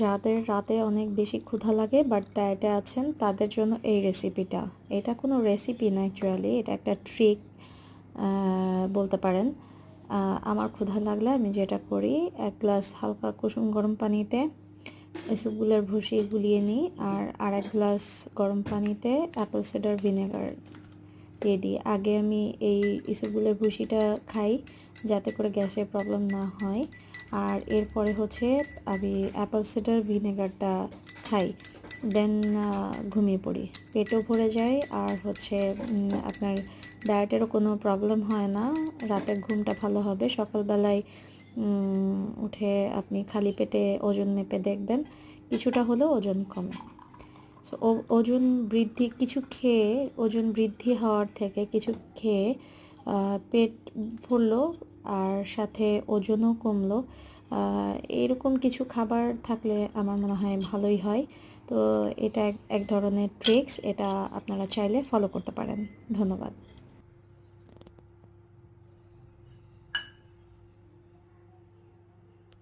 যাদের রাতে অনেক বেশি ক্ষুধা লাগে বাট ডায়েটে আছেন, তাদের জন্য এই রেসিপিটা এটা কোনো রেসিপি না অ্যাকচুয়ালি এটা একটা ট্রিক বলতে পারেন। আমার ক্ষুধা লাগলে আমি যেটা করি, এক গ্লাস হালকা কুসুম গরম পানিতে এসবগুলোর ভুসি গুলিয়ে নিই আর আর এক গ্লাস গরম পানিতে অ্যাপেল সিডার ভিনেগার দিয়ে দিই। আগে আমি এই ইসবগুলের ভুসিটা খাই, যাতে করে গ্যাসের প্রবলেম না হয়। আর এরপরে হচ্ছে আমি অ্যাপেল সিডার ভিনেগারটা খাই। দেন ঘুমিয়ে পড়ি। পেটও ভরে যায় আর হচ্ছে আপনার ডায়েটেরও কোনো প্রবলেম হয় না। রাতের ঘুমটা ভালো হবে। সকালবেলায় উঠে আপনি খালি পেটে ওজন মেপে দেখবেন। কিছুটা হলেও ওজন কমে। সো ওজন বৃদ্ধি, কিছু খেয়ে, ওজন বৃদ্ধি হওয়ার থেকে কিছু খেয়ে পেট ভরলো আর সাথে ওজনও কমলো। এরকম কিছু খাবার থাকলে আমার মনে হয় ভালোই হয়। তো এটা এক- ধরনের ট্রিক্স এটা আপনারা চাইলে ফলো করতে পারেন। ধন্যবাদ।